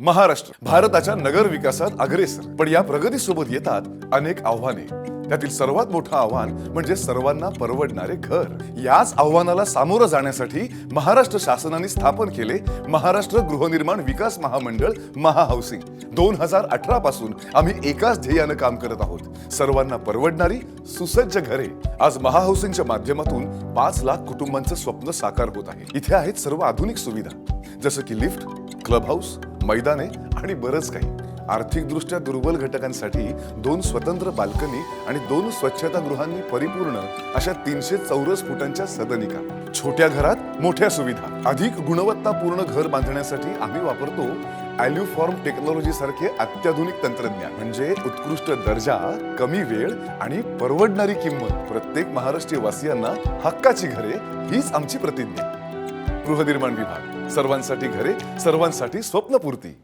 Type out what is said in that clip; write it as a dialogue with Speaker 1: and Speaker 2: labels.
Speaker 1: महाराष्ट्र भारताच्या नगर विकासात अग्रेसर. पण या प्रगतीसोबत येतात अनेक आव्हाने. त्यातील सर्वात मोठं आव्हान म्हणजे सर्वांना परवडणारे घर. याच आव्हानाला सामोरं जाण्यासाठी महाराष्ट्र शासनाने स्थापन केले महाराष्ट्र गृहनिर्माण विकास महामंडळ महाहाऊसिंग दोन हजार अठरा पासून आम्ही एकाच ध्येयानं काम करत आहोत. सर्वांना परवडणारी सुसज्ज घरे. आज महाहाऊसिंगच्या माध्यमातून पाच लाख कुटुंबांचं स्वप्न साकार होत आहे. इथे आहेत सर्व आधुनिक सुविधा. जसं की लिफ्ट क्लब हाऊस मैदाने आणि बरंच काही. आर्थिकदृष्ट्या दुर्बल घटकांसाठी दोन स्वतंत्र बाल्कनी आणि दोन स्वच्छतागृहांनी परिपूर्ण अशा तीनशे चौरस फुटांच्या सदनिका. छोट्या घरात मोठ्या सुविधा. अधिक गुणवत्तापूर्ण घर बांधण्यासाठी आम्ही वापरतो अॅल्युफॉर्म टेक्नॉलॉजी सारखे अत्याधुनिक तंत्रज्ञान. म्हणजे उत्कृष्ट दर्जा कमी वेळ आणि परवडणारी किंमत. प्रत्येक महाराष्ट्रीय वासियांना हक्काची घरे हीच आमची प्रतिज्ञा. गृहनिर्माण विभाग. सर्वांसाठी घरे सर्वांसाठी स्वप्नपूर्ती.